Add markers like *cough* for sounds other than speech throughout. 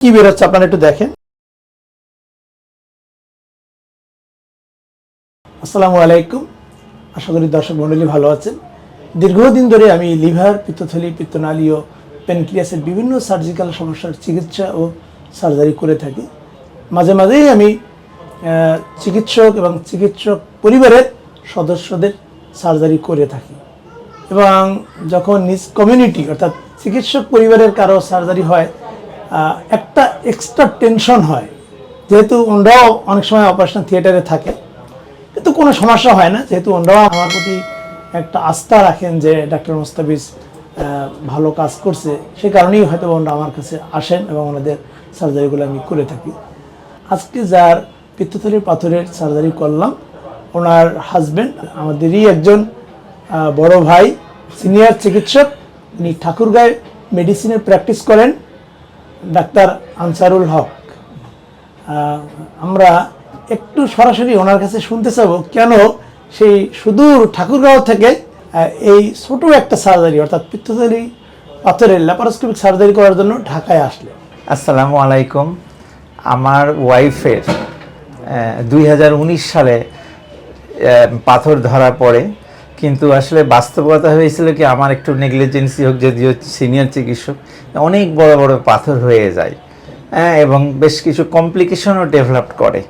কি বেরোচ্ছে আপনারা একটু দেখেন। আসসালামু আলাইকুম। আশা করি দর্শক মণ্ডলী ভালো আছেন। দীর্ঘদিন ধরে আমি লিভার পিত্তথলি পিত্তনালী ও প্যানক্রিয়াসের বিভিন্ন সার্জিক্যাল সমস্যার চিকিৎসা ও সার্জারি করে থাকি। মাঝে মাঝেই আমি চিকিৎসক এবং চিকিৎসক পরিবারের সদস্যদের সার্জারি করে থাকি। এবং যখন নিজ কমিউনিটি অর্থাৎ চিকিৎসক পরিবারের কারও সার্জারি হয় আহ, একটা এক্সট্রা টেনশন হয়। যেহেতু ওনারাও অনেক সময় অপারেশন থিয়েটারে থাকে, কিন্তু কোনো সমস্যা হয় না। যেহেতু ওনারাও আমার প্রতি একটা আস্থা রাখেন যে ডাক্তার মোস্তাফিজ ভালো কাজ করছে, সে কারণেই হয়তো ওনারা আমার কাছে আসেন এবং ওনাদের সার্জারিগুলো আমি করে থাকি। আজকে যার পিত্তথলির পাথরের সার্জারি করলাম, ওনার হাজবেন্ড আমাদেরই একজন বড় ভাই সিনিয়র চিকিৎসক, উনি ঠাকুরগাঁয় মেডিসিনের প্র্যাকটিস করেন। ডাক্তার আনসারুল হক। আমরা একটু সরাসরি ওনার কাছে শুনতে চাবো কেন সেই সুদূর ঠাকুরগাঁও থেকে এই ছোট একটা সার্জারি অর্থাৎ পিত্তথলি পাথরের ল্যাপারোস্কোপিক সার্জারি করার জন্য ঢাকায় আসলে আসসালামু আলাইকুম। আমার ওয়াইফের দুই হাজার উনিশ সালে পাথর ধরা পড়ে কিন্তু আসলে বাস্তবতা হয়েছিল কি আমার একটু নেগলিজেন্সি হোক যদিও সিনিয়র চিকিৎসক অনেক বড় বড় পাথর হয়ে যায়। হ্যাঁ এবং বেশ কিছু কমপ্লিকেশনও ডেভেলপ করে।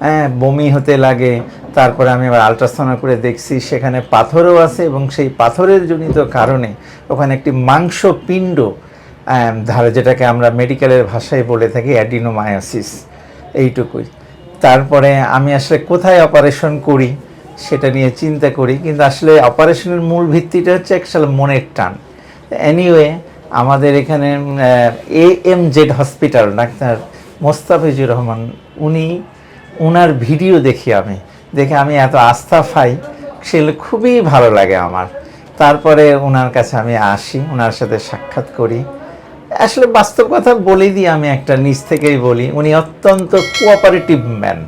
হ্যাঁ বমি হতে লাগে তারপরে আমি আবার আলট্রাসাউন্ড করে দেখছি সেখানে পাথরও আছে এবং সেই পাথরের জনিত কারণে ওখানে একটি মাংসপিণ্ড আহ, ধারে যেটাকে আমরা মেডিকেলের ভাষায় বলে থাকি অ্যাডিনোমায়োসিস এইটুকুই। তারপরে আমি আসলে কোথায় অপারেশন করি? সেটা নিয়ে চিন্তা করি, কিন্তু আসলে অপারেশনের মূল ভিত্তিটা হচ্ছে আসলে মনের টান। এনিওয়ে আমাদের এখানে A M Z hospital doctor Mostafizur Rahman, উনি ওনার ভিডিও দেখি আমি। দেখে আমি এত আস্থা পাই সেগুলো খুবই ভালো লাগে আমার। তারপরে ওনার কাছে আমি আসি ওনার সাথে সাক্ষাৎ করি। আসলে বাস্তব কথা বলে দিই, আমি একটা নিজ থেকেই বলি, উনি অত্যন্ত কোঅপারেটিভ ম্যান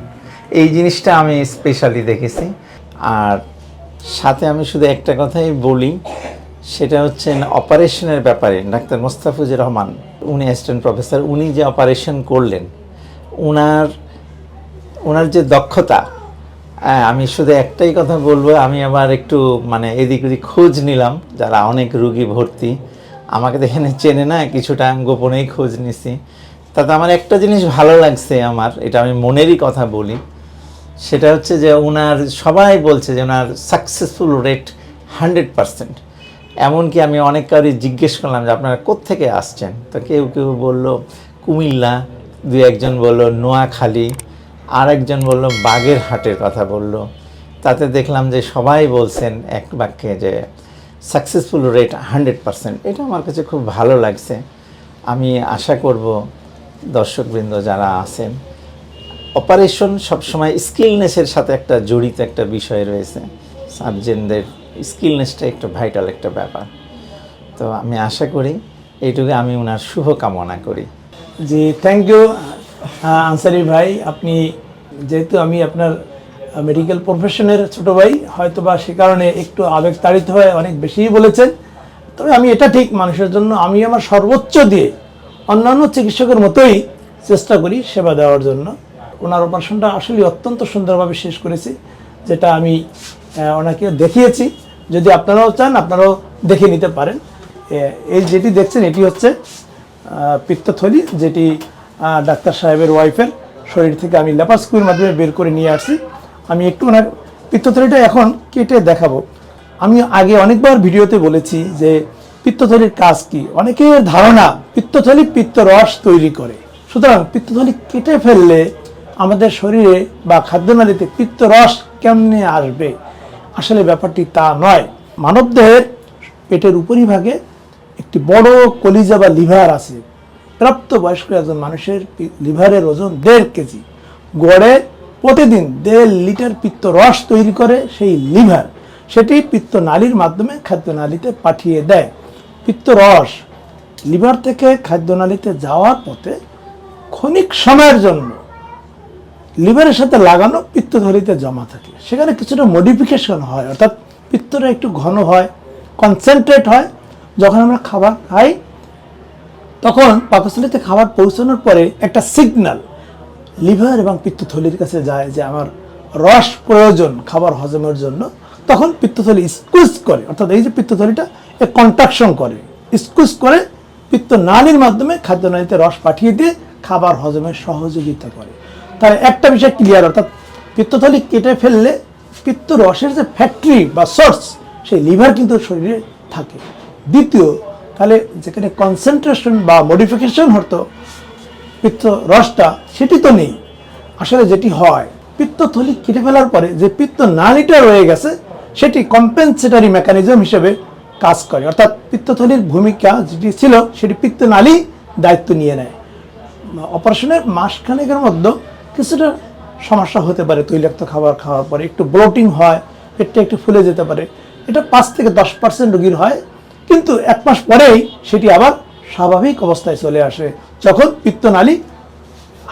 এই জিনিসটা আমি স্পেশালি দেখেছি। আর সাথে আমি শুধু একটা কথাই বলি সেটা হচ্ছে অপারেশনের ব্যাপারে ডাক্তার মোস্তাফিজুর রহমান উনি অ্যাসিস্ট্যান্ট প্রফেসর উনি যে অপারেশন করলেন ওনার ওনার যে দক্ষতা হ্যাঁ, আমি শুধু একটাই কথা বলব আমি আবার একটু মানে এদিক ওদিক খোঁজ নিলাম যারা অনেক রুগী ভর্তি আমাকে তো এখানে চেনে না কিছুটা গোপনেই খোঁজ নিছি। তাতে আমার একটা জিনিস ভালো লাগছে আমার এটা আমি মনেরই কথা বলি সেটা হচ্ছে যে ওনার সবাই বলছে যে ওনার সাকসেসফুল রেট হান্ড্রেড পারসেন্ট এমনকি আমি অনেক কাউরি জিজ্ঞেস করলাম যে আপনারা কোত্থেকে আসছেন? তো কেউ কেউ বলল কুমিল্লা দু একজন বলল নোয়াখালী আর একজন বলল বাগের হাটের কথা বলল। তাতে দেখলাম যে সবাই বলছেন এক বাক্যে যে সাকসেসফুল রেট হান্ড্রেড পারসেন্ট এটা আমার কাছে খুব ভালো লাগছে। আমি আশা করব দর্শকবৃন্দ যারা আছেন অপারেশন সবসময় স্কিলনেসের সাথে একটা জড়িত একটা বিষয় রয়েছে। সার্জেনদের স্কিলনেসটা একটা ভাইটাল একটা ব্যাপার। তো আমি আশা করি এইটুকু আমি ওনার শুভ কামনা করি। জি থ্যাংক ইউ আনসারি ভাই। আপনি যেহেতু আমি আপনার মেডিকেল প্রফেশনের ছোটো ভাই হয়তো বা সে কারণে একটু আবেগ তাড়িত হয়ে অনেক বেশিই বলেছেন। তবে আমি এটা ঠিক, মানুষের জন্য আমি আমার সর্বোচ্চ দিয়ে অন্যান্য চিকিৎসকের মতোই চেষ্টা করি সেবা দেওয়ার জন্য। ওনার অপারেশনটা আসলে অত্যন্ত সুন্দরভাবে শেষ করেছি, যেটা আমি ওনাকে দেখিয়েছি। যদি আপনারাও চান, আপনারাও দেখে নিতে পারেন। এই যেটি দেখছেন, এটি হচ্ছে পিত্তথলি, যেটি ডাক্তার সাহেবের ওয়াইফের শরীর থেকে আমি ল্যাপারস্কুপির মাধ্যমে বের করে নিয়ে আসছি। আমি একটু ওনার পিত্তথলিটা এখন কেটে দেখাবো। আমি আগে অনেকবার ভিডিওতে বলেছি যে পিত্তথলির কাজ কি। অনেকের ধারণা, পিত্তথলি পিত্তরস তৈরি করে। সুতরাং পিত্তথলি কেটে ফেললে আমাদের শরীরে বা খাদ্যনালীতে পিত্তরস কেমনে আসবে? আসলে ব্যাপারটি তা নয়। মানবদেহের পেটের উপরিভাগে একটি বড় কলিজা বা লিভার আছে। প্রাপ্তবয়স্ক একজন মানুষের লিভারের ওজন দেড় কেজি। গড়ে প্রতিদিন দেড় লিটার পিত্ত রস তৈরি করে সেই লিভার। সেটি পিত্ত নালীর মাধ্যমে খাদ্যনালীতে পাঠিয়ে দেয়। পিত্ত রস লিভার থেকে খাদ্যনালীতে যাওয়ার পথে ক্ষণিক সময়ের জন্য লিভারের সাথে লাগানো পিত্তথলিতে জমা থাকে সেখানে কিছুটা মডিফিকেশন হয়, অর্থাৎ পিত্তটা একটু ঘন হয় কনসেন্ট্রেট হয়। যখন আমরা খাবার খাই, তখন পাকস্থলীতে খাবার পৌঁছানোর পরে একটা সিগন্যাল লিভার এবং পিত্তথলির কাছে যায় যে আমার রস প্রয়োজন খাবার হজমের জন্য। তখন পিত্তথলি স্কুইজ করে, অর্থাৎ এই যে পিত্তথলিটা, এ কন্ট্রাকশন করে। স্কুইজ করে পিত্ত নালীর মাধ্যমে খাদ্যনালীতে রস পাঠিয়ে দিয়ে খাবার হজমের সহযোগিতা করে। তাহলে একটা বিষয় ক্লিয়ার অর্থাৎ পিত্তথলি কেটে ফেললে পিত্ত রসের যে ফ্যাক্টরি বা সোর্স সেই লিভার কিন্তু শরীরে থাকে। দ্বিতীয়, তাহলে যেখানে কনসেন্ট্রেশন বা মডিফিকেশন হতো, পিত্ত রসটা, সেটি তো নেই। আসলে যেটি হয় পিত্তথলি কেটে ফেলার পরে যে পিত্ত নালীটা রয়ে গেছে, সেটি কম্পেনসেটারি মেকানিজম হিসেবে কাজ করে। অর্থাৎ পিত্তথলির ভূমিকা যেটি ছিল, সেটি পিত্ত নালী দায়িত্ব নিয়ে নেয়। অপারেশনের মাসখানেকের মধ্যে কিছুটা সমস্যা হতে পারে, তৈলাক্ত খাবার খাওয়ার পরে, একটু ব্লোটিং হয়, পেটটা একটু ফুলে যেতে পারে। এটা পাঁচ থেকে দশ পার্সেন্ট রোগীর হয়, কিন্তু এক মাস পরেই সেটি আবার স্বাভাবিক অবস্থায় চলে আসে। যখন পিত্তনালী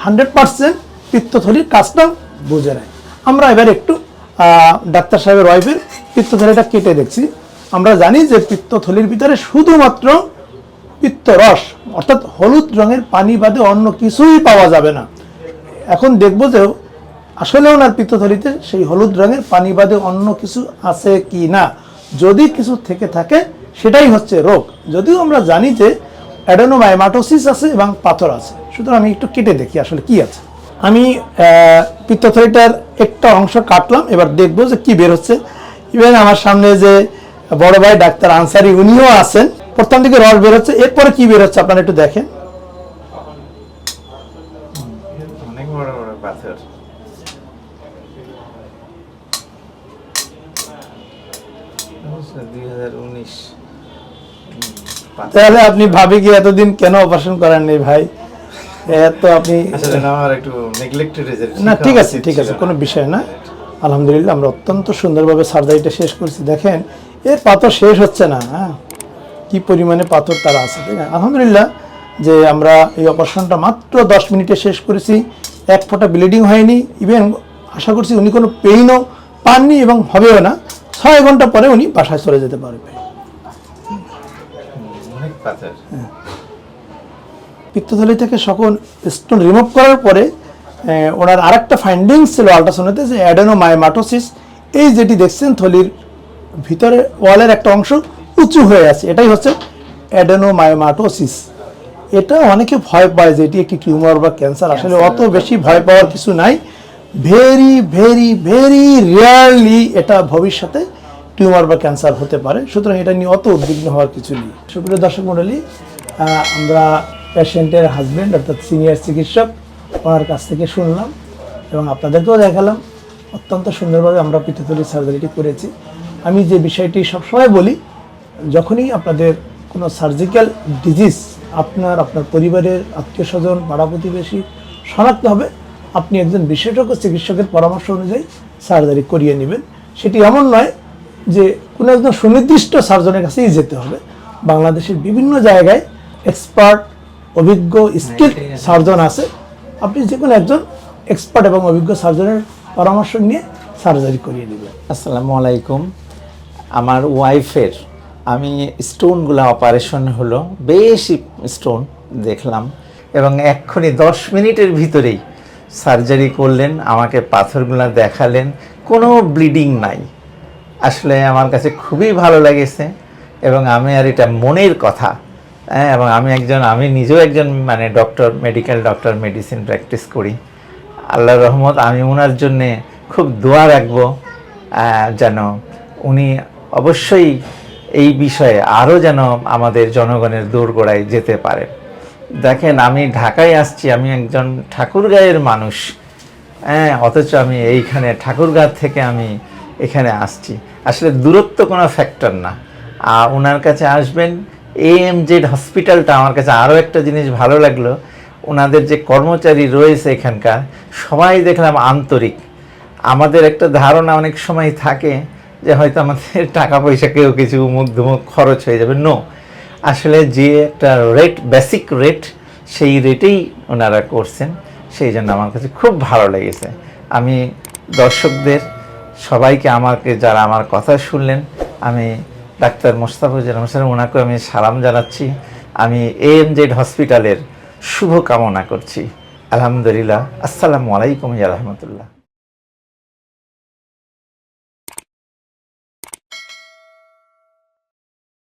হান্ড্রেড পার্সেন্ট পিত্তথলির কাজটা বুঝে নেয়। আমরা এবার একটু ডাক্তার সাহেবের ওয়াইফের পিত্তথলিটা কেটে দেখছি। আমরা জানি যে পিত্তথলির ভিতরে শুধুমাত্র পিত্তরস, অর্থাৎ হলুদ রঙের পানি বাদে অন্য কিছুই পাওয়া যাবে না। এখন দেখব যে আসলে ওনার পিত্তথলিতে সেই হলুদ রঙের পানি বাদে অন্য কিছু আছে কি না। যদি কিছু থেকে থাকে, সেটাই হচ্ছে রোগ। যদিও আমরা জানি যে অ্যাডেনোমাইমাটোসিস আছে এবং পাথর আছে। সুতরাং আমি একটু কেটে দেখি আসলে কি আছে। আমি পিত্তথলিটার একটা অংশ কাটলাম, এবার দেখব যে কি বের হচ্ছে। ইভেন আমার সামনে যে বড় ভাই ডাক্তার আনসারি, উনিও আছেন। প্রথম দিকে রস বের হচ্ছে, এরপরে কি বের হচ্ছে আপনারা একটু দেখেন অনেক বড় বড় পাথর দুই হাজার উনিশ তাহলে আপনি ভাবি কি এতদিন কেন অপারেশন করেননি ভাই? এত আপনি না আমার একটু নেগলেক্টেড না ঠিক আছে ঠিক আছে কোনো বিষয় না। আলহামদুলিল্লাহ আমরা অত্যন্ত সুন্দরভাবে সার্জারিটা শেষ করছি। দেখেন এর পাথর শেষ হচ্ছে না হ্যাঁ? কি পরিমাণে পাথর তারা আছে তাই না? আলহামদুলিল্লাহ যে আমরা এই অপারেশনটা মাত্র দশ মিনিটে শেষ করেছি। এক ফোঁটা ব্লিডিং হয়নি। ইভেন আশা করছি উনি কোনো পেইনও পাননি এবং হবেও না। ছয় ঘণ্টা পরে উনি বাসায় চলে যেতে পারবে। অনেক পাথর পিত্তথলি থেকে সকল স্টোন রিমুভ করার পরে ওনার আরেকটা ফাইন্ডিংস ছিল যে অ্যাডেনোমায়োমাটোসিস এই যেটি দেখছেন থলির ভিতরে ওয়ালের একটা অংশ উঁচু হয়ে আছে। এটাই হচ্ছে অ্যাডেনোমায়োমাটোসিস এটা অনেকে ভয় পায় যে এটি একটি টিউমার বা ক্যান্সার আসলে অত বেশি ভয় পাওয়ার কিছু নাই। ভেরি ভেরি ভেরি রেয়ারলি এটা ভবিষ্যতে টিউমার বা ক্যান্সার হতে পারে সুতরাং এটা নিয়ে অত উদ্বিগ্ন হওয়ার কিছু নেই। সুপ্রিয় দর্শক মণ্ডলী আহ, আমরা পেশেন্টের হাজব্যান্ড অর্থাৎ সিনিয়র চিকিৎসক ওনার কাছ থেকে শুনলাম এবং আপনাদেরকেও দেখালাম। অত্যন্ত সুন্দরভাবে আমরা পিঠেতলি সার্জারিটি করেছি। আমি যে বিষয়টি সবসময় বলি যখনই আপনাদের কোনো সার্জিক্যাল ডিজিজ আপনার আপনার পরিবারের আত্মীয় স্বজন পাড়া প্রতিবেশী শনাক্ত হবে আপনি একজন বিশেষজ্ঞ চিকিৎসকের পরামর্শ অনুযায়ী সার্জারি করিয়ে নেবেন। সেটি এমন নয় যে কোনো একজন সুনির্দিষ্ট সার্জনের কাছেই যেতে হবে। বাংলাদেশের বিভিন্ন জায়গায় এক্সপার্ট অভিজ্ঞ স্কিল সার্জন আছে। আপনি যে কোনো একজন এক্সপার্ট এবং অভিজ্ঞ সার্জনের পরামর্শ নিয়ে সার্জারি করিয়ে দেবেন। আসসালামু আলাইকুম। আমার ওয়াইফের আমি স্টোনগুলো অপারেশন হলো বেশি স্টোন দেখলাম এবং এক্ষুনি দশ মিনিটের ভিতরেই সার্জারি করলেন আমাকে পাথরগুলো দেখালেন কোনো ব্লিডিং নাই। আসলে আমার কাছে খুবই ভালো লেগেছে এবং আমি আর এটা মনের কথা হ্যাঁ এবং আমি একজন, আমি নিজেও একজন মানে doctor medical doctor medicine practice করি। আল্লাহ রহমত, আমি ওনার জন্যে খুব দোয়া রাখব যেন উনি অবশ্যই এই বিষয়ে আরও যেন আমাদের জনগণের দোরগোড়ায় যেতে পারে। দেখেন, আমি ঢাকায় আসছি, আমি একজন ঠাকুরগাঁয়ের মানুষ হ্যাঁ অথচ আমি এইখানে ঠাকুরগাঁ থেকে আমি এখানে আসছি। আসলে দূরত্ব কোনো ফ্যাক্টর না। আর ওনার কাছে আসবেন। এএম জেড হসপিটালটা আমার কাছে আরও একটা জিনিস ভালো লাগল। ওনাদের যে কর্মচারী রয়েছে এখানকার, সবাই দেখলাম আন্তরিক। আমাদের একটা ধারণা অনেক সময় থাকে যে হয়তো আমাদের *laughs* টাকা পয়সা কেউ কিছু মুখ ধুমুখ খরচ হয়ে যাবে। নো আসলে যে একটা রেট বেসিক রেট সেই রেটেই ওনারা করছেন। সেই জন্য আমার কাছে খুব ভালো লেগেছে। আমি দর্শকদের সবাইকে আমাকে যারা আমার কথা শুনলেন, আমি ডাক্তার মোস্তাফুজুর হোসেন ওনাকে আমি সালাম জানাচ্ছি। আমি এম জেড হসপিটালের শুভ কামনা করছি। আলহামদুলিল্লাহ। আসসালামু আলাইকুম রহমতুল্লাহ।